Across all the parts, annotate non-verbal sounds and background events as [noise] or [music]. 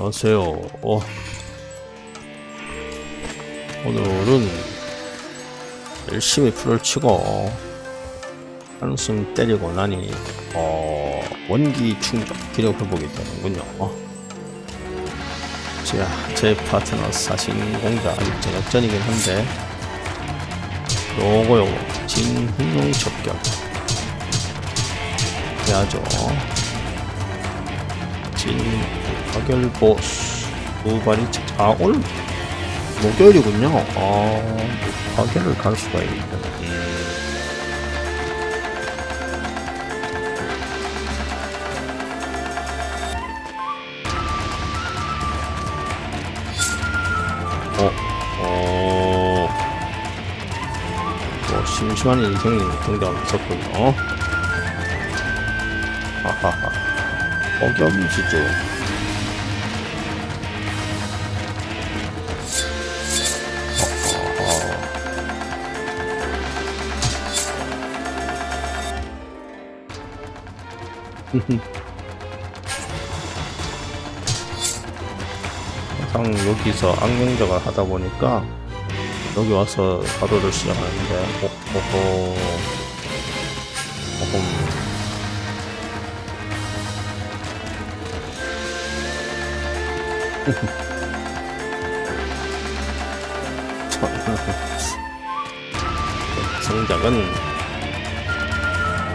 안녕하세요. 어. 오늘은 열심히 풀을 치고 한숨 때리고 나니 어, 원기 충전 기력 회복이 되는군요. 자, 제 파트너 사신 공자 아직 전역전이긴 한데 요거 요거 진훈용 첩격 해야죠. 진 가결 보스 무발이 아 오늘 목요일이군요. 아 가결을 갈 수가 있구나. 어, 어, 뭐 심심한 인생이 등장을 했었군요. 하하하. 어겸지죠. 항상 여기서 악명작을 하다 보니까 여기 와서 하루를 시작하는데 어, 어허 어흠 성작은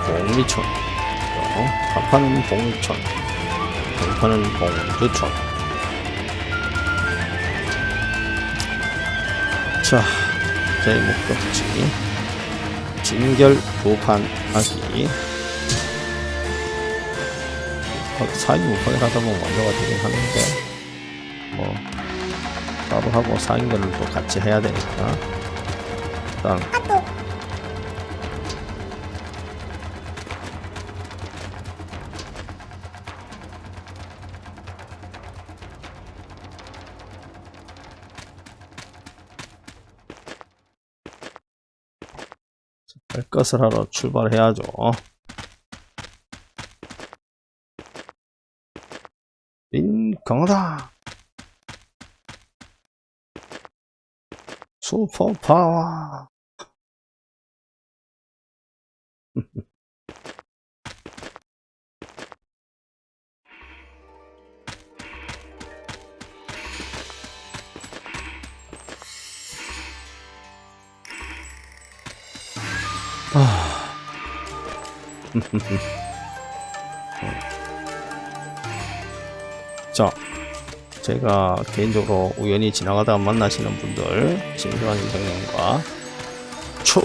봉미천 어, 파파는 봉천 봉파는 봉주천. 자, 제 목적지. 진결 두판 하기. 어, 사인 우판을 하다 보면 완료가 되긴 하는데 뭐 따로 하고 사인결을 또 같이 해야 되니까. 일단 것을 하러 출발해야죠. 인강하다 슈퍼 파워 [laughs] 자, 제가 개인적으로 우연히 지나가다 만나시는 분들, 심심한 인생님과 추,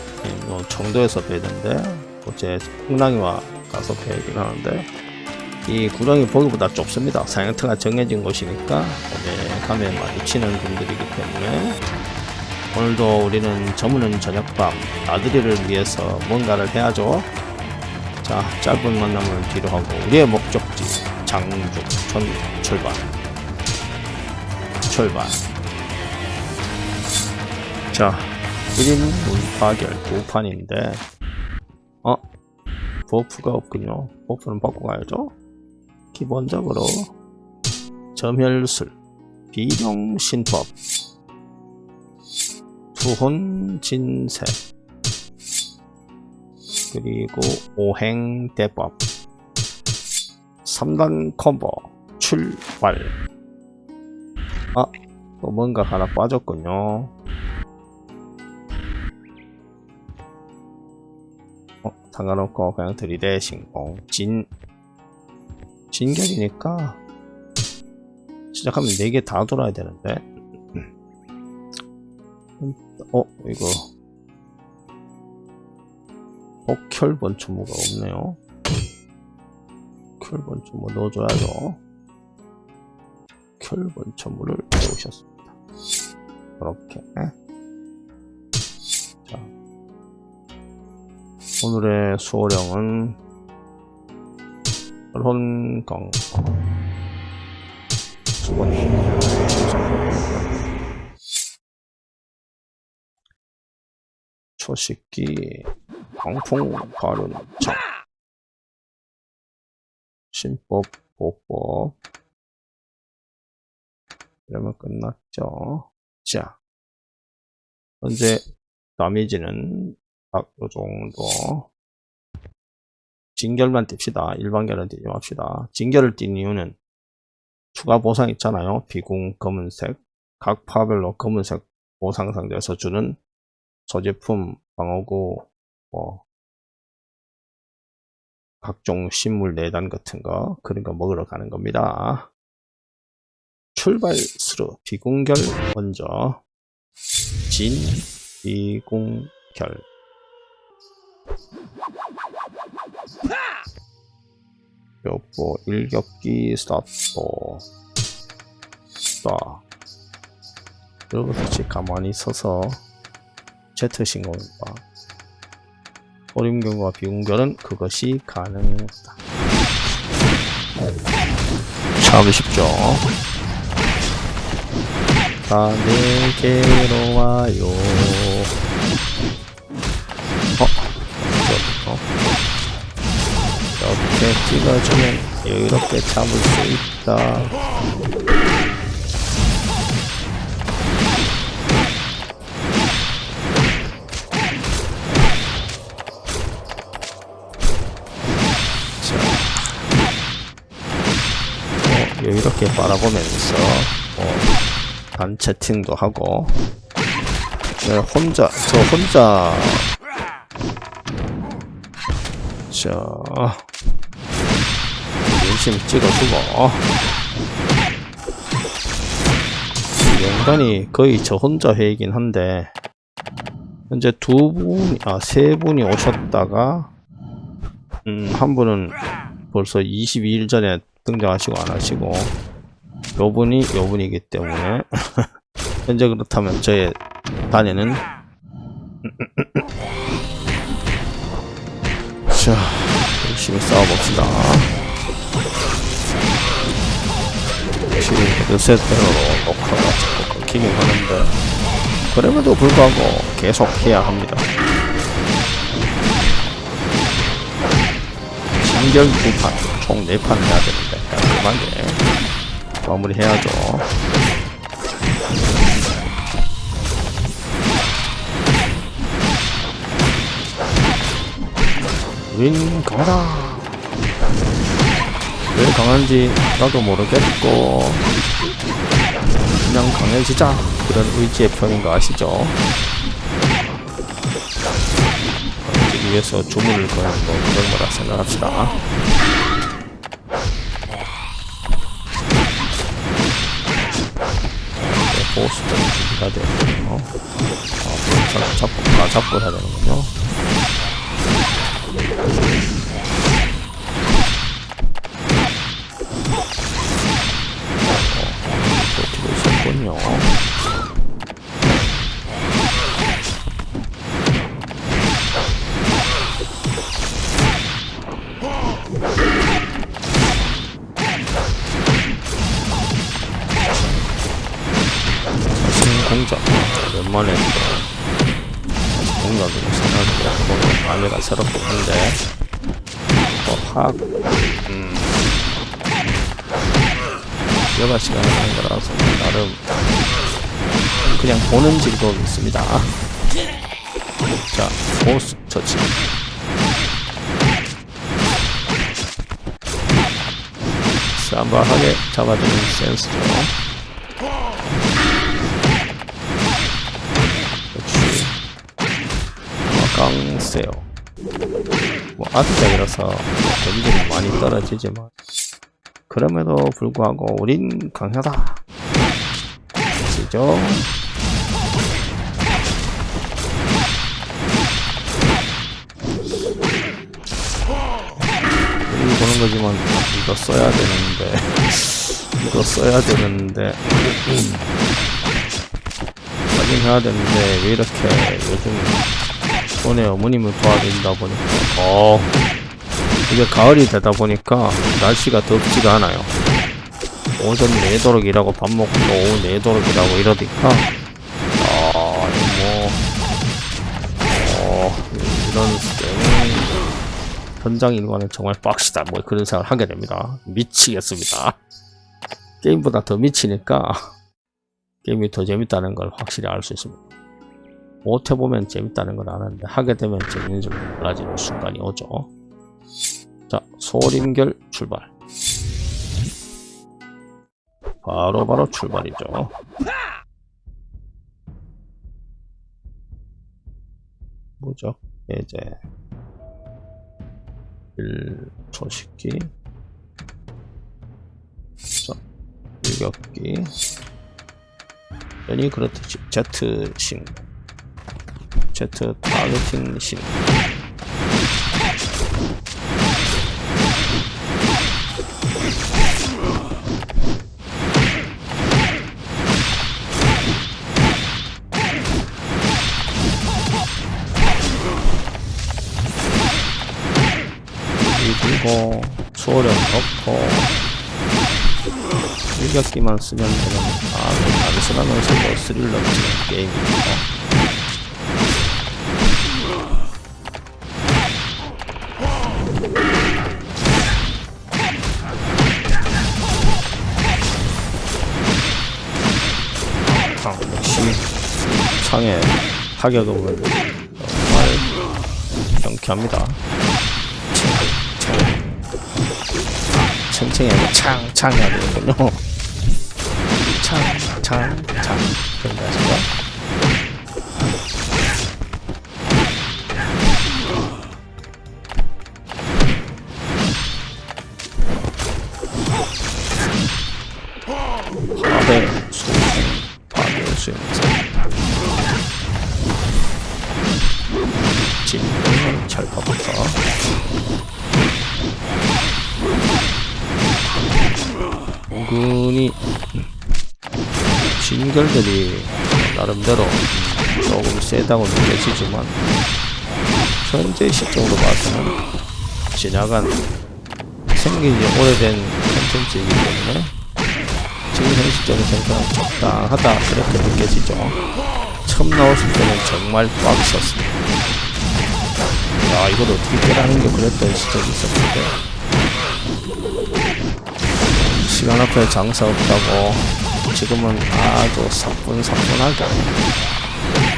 뭐 정도에서 뵈는데, 어제 풍랑이와 가서 뵈긴 하는데, 이 구덩이 보기보다 좁습니다. 사양터가 정해진 곳이니까, 오늘 가면 마주치는 분들이기 때문에, 오늘도 우리는 저무는 저녁밤, 아들이를 위해서 뭔가를 해야죠. 자, 짧은 만남을 뒤로 하고, 우리의 목적지, 장죽천 출발. 출발. 자, 1인 문파결 5판인데, 어? 버프가 없군요. 버프는 받고 가야죠. 기본적으로, 점혈술, 비룡신법, 투혼진세, 그리고 오행대법, 3단 콤보 출발. 아, 또 뭔가 하나 빠졌군요. 어, 상관없고 그냥 들이대 신공 진. 진결이니까 시작하면 4개 다 돌아야 되는데. 음, 어, 이거 복혈 번초무가 없네요 큐얼본 좀 넣어줘야죠. 큐얼본 첨물을 넣으셨습니다. 이렇게. 자. 오늘의 수호령은 론강 수건님 초식기 광풍 발언장 신법, 보법, 그러면 끝났죠. 자, 현재 다미지는 딱 요 정도. 진결만 띱시다. 일반결은 띄지 맙시다. 진결을 띈 이유는 추가 보상 있잖아요. 비공 검은색, 각 파별로 검은색 보상 상대에서 주는 소제품, 방어구, 뭐 각종 식물 내단 같은 거 그런 거 먹으러 가는 겁니다. 출발 스루 비공결 먼저. 진 비공결. 여보 일격기 스타트 스타 여기서 가만히 서서 Z 신고입니다. 오림경과 비공결은 그것이 가능하다. 참 쉽죠. 다 내게로 와요. 어? 저부터. 이렇게 찍어주면 여유롭게 잡을 수 있다. 어, 여유롭게 바라보면서 어, 단 채팅도 하고 네, 혼자 저 혼자. 자 열심히 찍어주고. 영단이 거의 저 혼자 회이긴 한데 현재 두 분, 아, 세 분이 오셨다가 음, 한 분은 벌써 22일 전에 등장하시고 안 하시고 요 분이 요 분이기 때문에 [laughs] 현재 그렇다면 저의 단에는 [laughs] 자 열심히 싸워봅시다. 지금 리셋대로 녹화가 자꾸 끊기긴 하는데 그럼에도 불구하고 계속 해야 합니다. 진결 두판 총 4판 해야 되는데 깔끔하게 마무리 해야죠. 윈 강하다. 왜 강한지 나도 모르겠고 그냥 강해지자. 그런 의지의 표현인 거 아시죠? 위해서 주문을 거는 거 그런 거라 생각합시다 보스도 준비가 되는군요 아, 잡, 잡고, 다 잡고 해야 되는군요 공작 공작으로 생각이 보면 감회가 새롭긴 한데 또학 음, 여가 시간을 하는 거라서 나름 그냥 보는 즐거움이 있습니다. 자, 보스 처치. 쌈바하게 잡아주는 센스죠. 강세요. 뭐 아드작이라서 데미지는 많이 떨어지지만 그럼에도 불구하고 우린 강하다. 아시죠? 우리 보는 거지만 이거 써야 되는데 이거 써야 되는데 음. 하긴 해야 되는데 왜 이렇게 요즘 손에 어머님을 도와드린다 보니까 어 이게 가을이 되다 보니까 날씨가 덥지가 않아요. 오전 내도록 일하고 밥 먹고 또 오후 내도록 일하고 이러니까 아 뭐, 어, 이런 때는 현장 일과는 정말 빡시다 뭐 그런 생각을 하게 됩니다. 미치겠습니다. 게임보다 더 미치니까 게임이 더 재밌다는 걸 확실히 알 수 있습니다. 못해 보면 재밌다는 걸 아는데 하게 되면 재밌는 줄 몰라지는 순간이 오죠. 자, 소림결 출발. 바로 바로 출발이죠. 뭐죠? 이제 일초식기 자, 일격기 연이 그렇듯이 Z 신 Z 타겟팅 신 그리고 소령 넣고 일격기만 쓰면 되는 아주 단순하면서도 스릴 넘치는 게임입니다. 창에 타격을 정말 경쾌합니다. 챙챙이 아니라 창창 해야 되는군요. 창, 창, 창. 그런 거 아시죠? 진결들이 나름대로 조금 세다고 느껴지지만 현재 시점으로 봐서는 지나간 생긴 지 오래된 컨텐츠이기 때문에 지금 현 시점에 생각은 적당하다 그렇게 느껴지죠. 처음 나왔을 때는 정말 꽉 찼습니다. 야 이걸 어떻게 깨라는 게 그랬던 시절이 있었는데. 시간 앞에 장사 없다고 지금은 아주 사뿐사뿐하게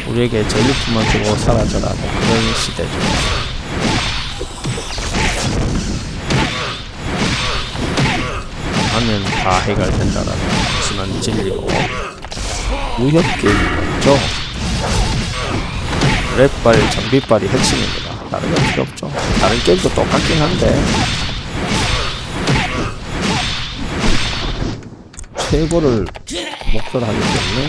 우리에게 전리품만 주고 사라져라는 그런 시대죠. 하면 다 해결된다라는 순한 진리고 무협 게임이죠. 랩발, 장비발이 핵심입니다. 다른 건 필요 없죠. 다른 게임도 똑같긴 한데 최고를 목표로 하기 때문에.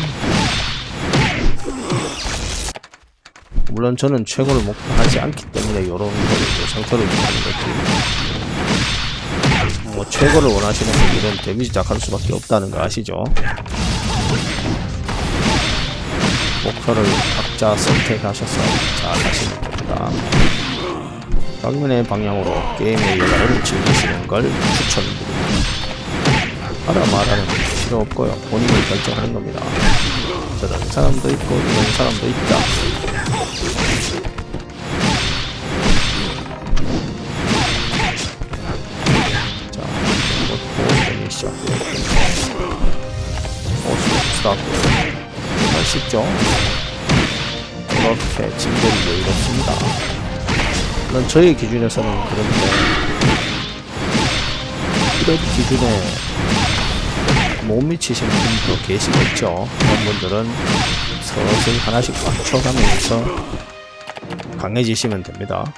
물론 저는 최고를 목표하지 않기 때문에 이런 거를 또 상처를 주는 거지. 뭐 최고를 원하시는 분들은 데미지 작할 수밖에 없다는 거 아시죠? 목표를 각자 선택하셔서 잘 하시면 됩니다. 당면의 방향으로 게임의 여가를 즐기시는 걸 추천드립니다 하라 말하는 게 필요 없고요. 본인이 결정하는 겁니다. 저런 사람도 있고 이런 사람도 있다. 자, 곧 보스전이 시작되었군요. 보스 스타트. 정말 쉽죠? 이렇게 진결이 여유롭습니다. 물론 저희 기준에서는 그런데 이런 기준에 못 미치시는 분도 계시겠죠. 그런 분들은 서서히 하나씩 맞춰가면서 강해지시면 됩니다.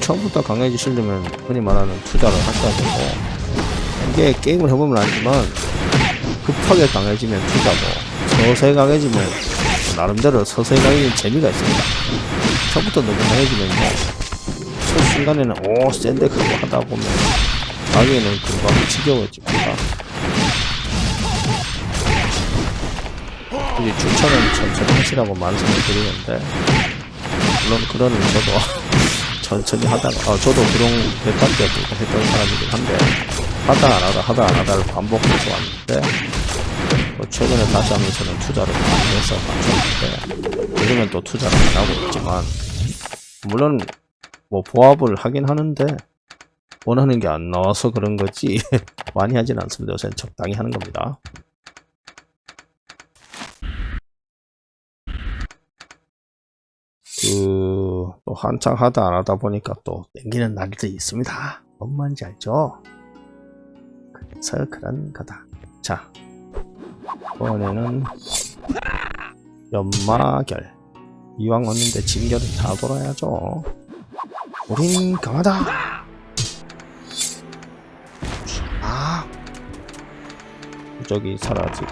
처음부터 강해지시려면 흔히 말하는 투자를 하셔야 되고 이게 게임을 해보면 알지만 급하게 강해지면 투자고 서서히 강해지면 나름대로 서서히 강해지는 재미가 있습니다. 처음부터 너무 강해지면요 첫 순간에는 오 센데 그거 하다 보면 나중에는 금방 지겨워집니다. 굳이 추천은 천천히 하시라고 말씀을 드리는데 물론 그러는 저도 [laughs] 천천히 하다가 아, 저도 그런 베타 때도 했던 사람이긴 한데 하다 안 하다 하다 안 하다를 반복해서 왔는데 또 최근에 다시 하면서는 투자를 많이 해서 맞췄는데 요즘엔 또 투자를 안 하고 있지만 물론 뭐 보합을 하긴 하는데 원하는 게 안 나와서 그런 거지 [laughs] 많이 하진 않습니다. 요새는 적당히 하는 겁니다. 그, 또 한창 하다 안 하다 보니까 또 땡기는 날도 있습니다. 뭔 말인지 알죠? 그래서 그런 거다. 자, 이번에는 연마결. 이왕 왔는데 진결은 다 돌아야죠. 우린 강하다! 아! 저기 사라지고.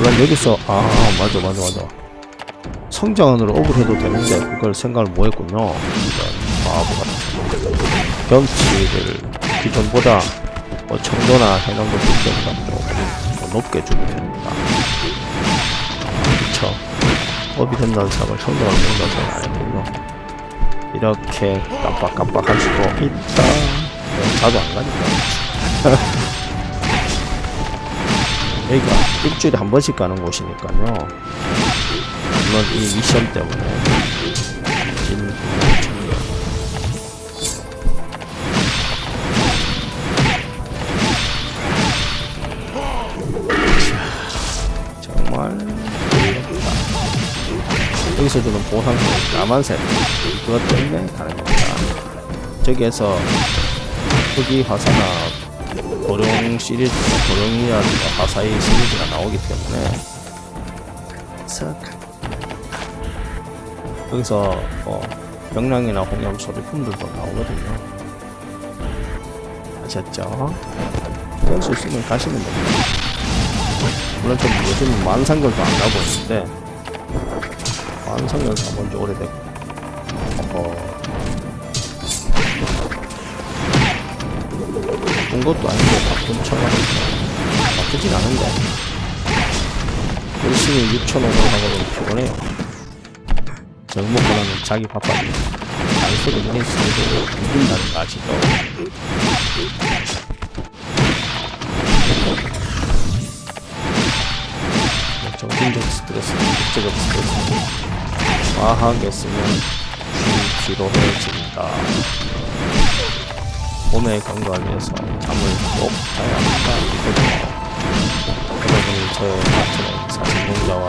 물론 여기서 아 맞아 맞아 맞아. 성장원으로 업을 해도 되는데 그걸 생각을 못했군요. 이런 바보 같은 경치를 기존보다 뭐 정도나 해놓은 것도 때보다. 조금 더 높게 주면 됩니다. 그쵸. 업이 된다는 생각을 성장을 생각을 안 했군요. 이렇게 깜빡깜빡 할 수도 있다. 네, 자주 안 가니까 [laughs] 여기가 일주일에 한 번씩 가는 곳이니까요. 물론 이 미션 때문에 진 정말. 여기서 주는 보상은 까만색 그것 때문에 가는 겁니다. 저기에서 흑이 화사나 고령 시리즈, 고령이라든가 화사의 시리즈가 나오기 때문에 석 여기서 어, 명랑이나 홍염 소리품들도 나오거든요. 아셨죠? 그럴 수 있으면 가시면 됩니다. 물론 좀 요즘 만상결도 안 가고 있는데 만상결 가본 지 오래됐고 어, 본 것도 아니고 바쁜 쳐가지고 나쁘진 않은데 열심히 6,500원 하고 피곤해요. 정 먹고 나면 자기 바빠지고 단소리 눈에 쓰고 이긴다는 거 아시죠? 뭐 정신적 스트레스, 육체적 스트레스. 과하게 쓰면 피- 피로해진다 몸의 건강을 위해서 잠을 꼭 자야 한다. 여러분이 저의 파트너 사진공자와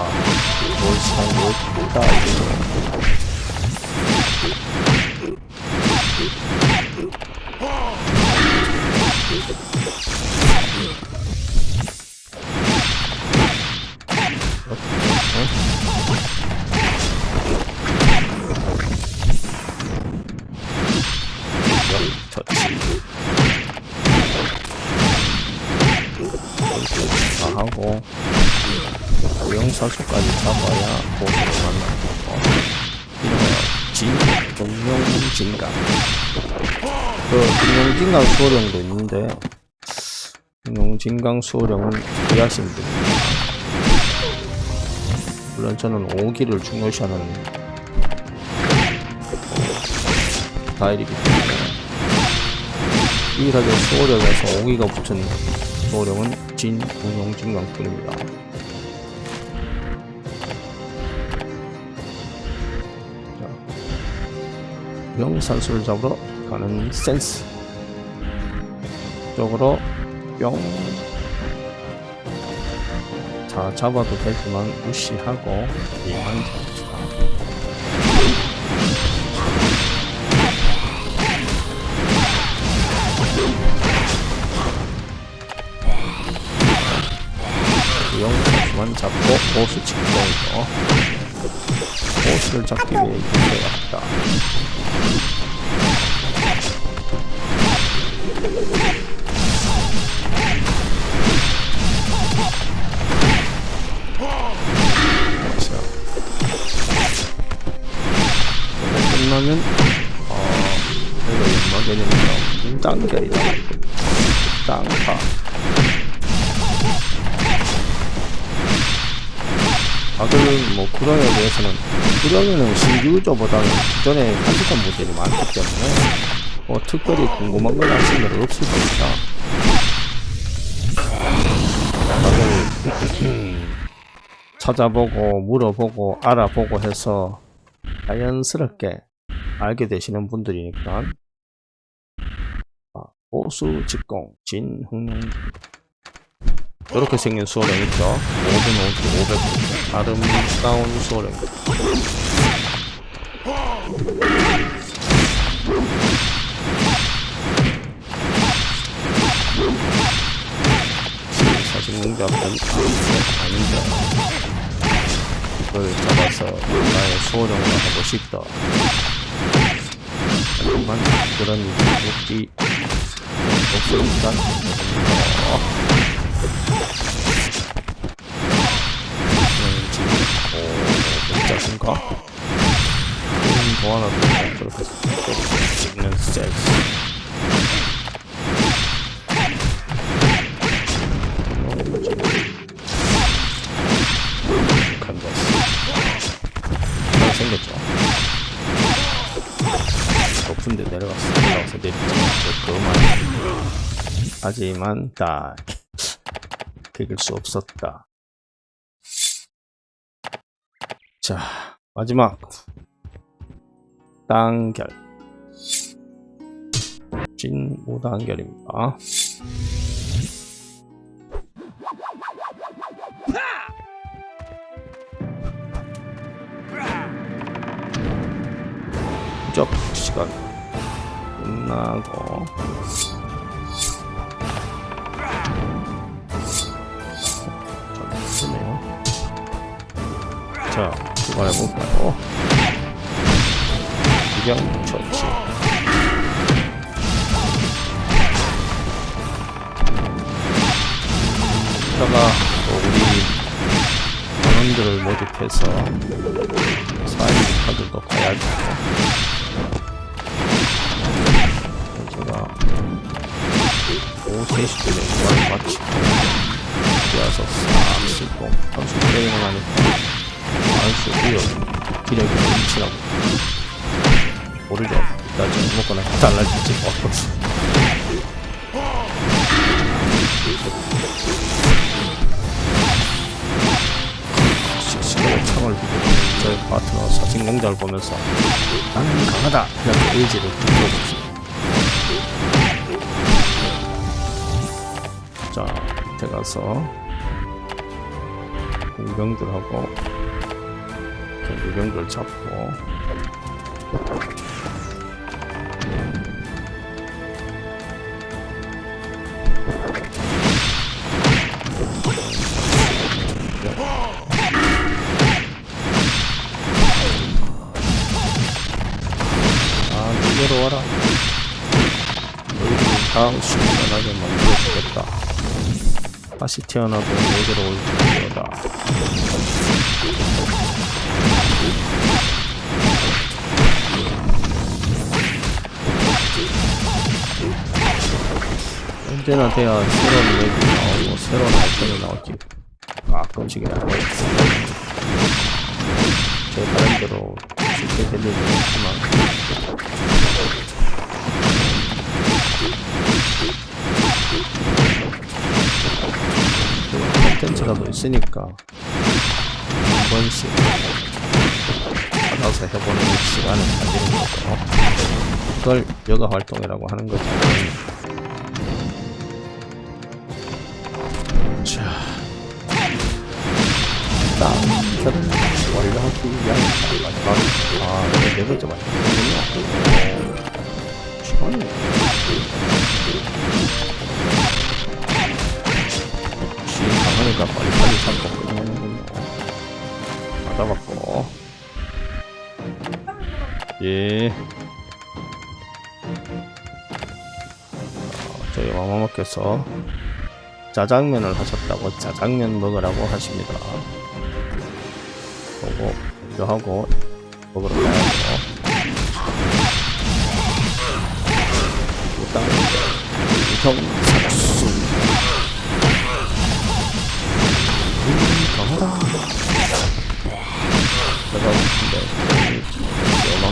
놀 시간이 없다 이거죠. 고용사수까지 잡아야 보수를 만나고 진 동룡진강 그 동룡진강 수호령도 있는데 동룡진강 수호령은 귀하신 분입니다 물론 저는 5기를 중요시하는 다일이기 때문에 유일하게 수호령에서 5기가 붙은 수호령은 진 동룡진강 뿐입니다 명산수를 잡으러 가는 센스 쪽으로 뿅. 자 잡아도 되지만 무시하고 이만 잡자. 영수만 잡고 보스 직동이죠. 보스를 잡기 위해 이거 끝나면 어 이거 연막에는 땅결이다 땅파 다들 뭐 구령에 대해서는 구령에는 신규 유저보다는 기존에 간직한 모델이 많기 때문에 뭐 특별히 궁금한 건 하신 건 없을 겁니다. 다들 [clears throat] 찾아보고 물어보고 알아보고 해서 자연스럽게 알게 되시는 분들이니까 보수 직공 진흥 이렇게 생긴 수어령 있죠. 모든 오기 500 아름다운 수어령. 사실 농잡은 아닌데 이걸 잡아서 나의 수어령을 하고 싶다. 하지만 그런 일이 없으니까 어. 어? 음, 뭐 하나 더 센스 너무 지금 간다 잘 생겼죠? 높은데 내려갔어 내려가서 내리지 그만 하지만 다 긁을 수 없었다. 자 마지막. 단결. 진 5단결입니다. 부적 시간 끝나고 자 출발해볼까요? 구경 처치 이따가 또 우리 전원들을 모집해서 사이드 카드도 가야죠 제가 오후 3시쯤에 구간을 마치고 뛰어서 싹 씻고 선수 게임을 하니까 알수 없고요 기력이 넘치라고. 모르죠. 좀 먹거나 달라질지 뭐. 시간을 창을 두고 저의 파트너 사진 강좌를 보면서 나는 강하다. 이렇게 의지를 불러보지 자 밑에 가서 공병들하고 유병들 잡고. 아 이대로 와라. 너희들이 다음 시간하게 만들어주겠다. 다시 태어나도 너희들로 올 줄이다 언제나 돼야 새로운 얘기 나오고 새로운 아이템이 나올지 가끔씩이나 모르겠어 제 바람대로 쉽게 될 일은 없지만. 컨텐츠라도 있으니까 한 번씩 받아서 해보는 시간을 가지는 거죠. 그걸 여가 활동이라고 하는 거죠. 자, 단결을 완료하기 위한 마지막 아, 네 번째. 시간이 역시 강하니까 빨리빨리 잡고 끝내는군요. 다 잡았고. 예. 어, 저희 마마마께서 짜장면을 하셨다고 짜장면 먹으라고 하십니다. 보고 이거 하고 먹으러 가야죠. 일단 우성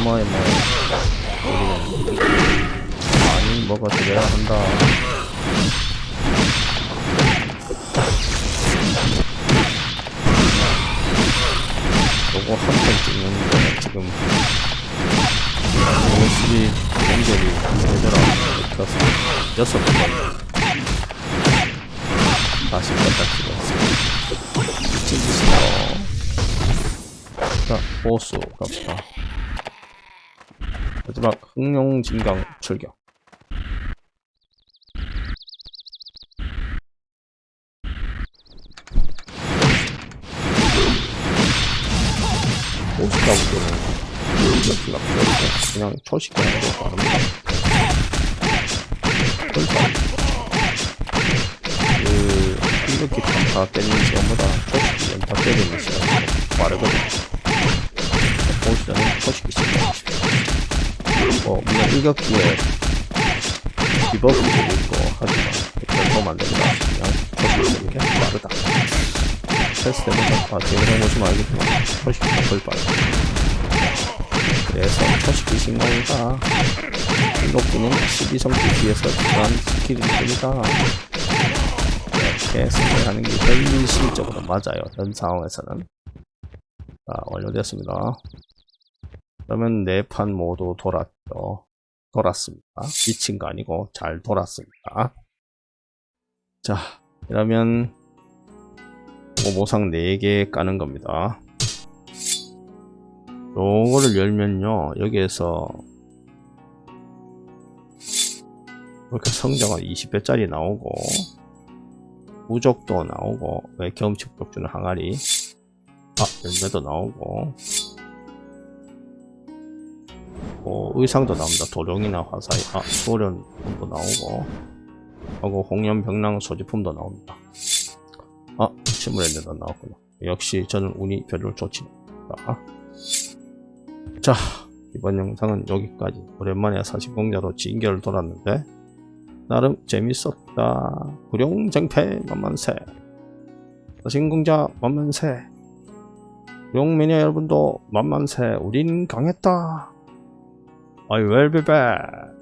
뭐 우리는 많이 먹어드려야 한다. 요거 한편 찍는 거 지금 USB 연결이 되더라. 그래서 여섯 번 다시 갖다 찍었어. 미친 짓이다. 자, 보스 갑시다. 마지막 흑룡 진강 출격. 그냥 초식하는 게 빠릅니다. 그러니까 그 이렇게 다 때리는 시간보다 초식기 연타 때리는 시간이 빠르거든. 보시자는 초식기 시간. 일격기에 디버프도 있고 하지만 별도만 된다. 그냥 쓰는 게 빠르다. 테스트 해보면 아 제가 해보시면 알겠지만 초식기가 덜 빠르다. 그래서 초식기 신강이가 이것뿐은 12성기 뒤에서 중요한 스킬일 뿐이다. 이렇게 생각하는 게 현실적으로 맞아요. 현 상황에서는. 자, 완료됐습니다. 그러면 네 판 모두 돌았죠. 돌았습니다. 미친 거 아니고 잘 돌았습니다. 자, 그러면 오보상 4개 까는 겁니다. 요거를 열면요, 여기에서 이렇게 성장은 20배짜리 나오고, 무적도 나오고, 왜 경험치 부족 주는 항아리, 아, 열매도 나오고, 뭐, 의상도 나옵니다. 도룡이나 화사이, 아, 소련도 나오고, 하고, 홍련 병랑 소지품도 나옵니다. 아, 침울했는데 나왔구나. 역시 저는 운이 별로 좋지 않다. 자, 이번 영상은 여기까지. 오랜만에 사신공자로 진결을 돌았는데, 나름 재밌었다. 구룡쟁패 만만세. 사신공자 만만세. 구룡매니아 여러분도 만만세. 우린 강했다. I will be back.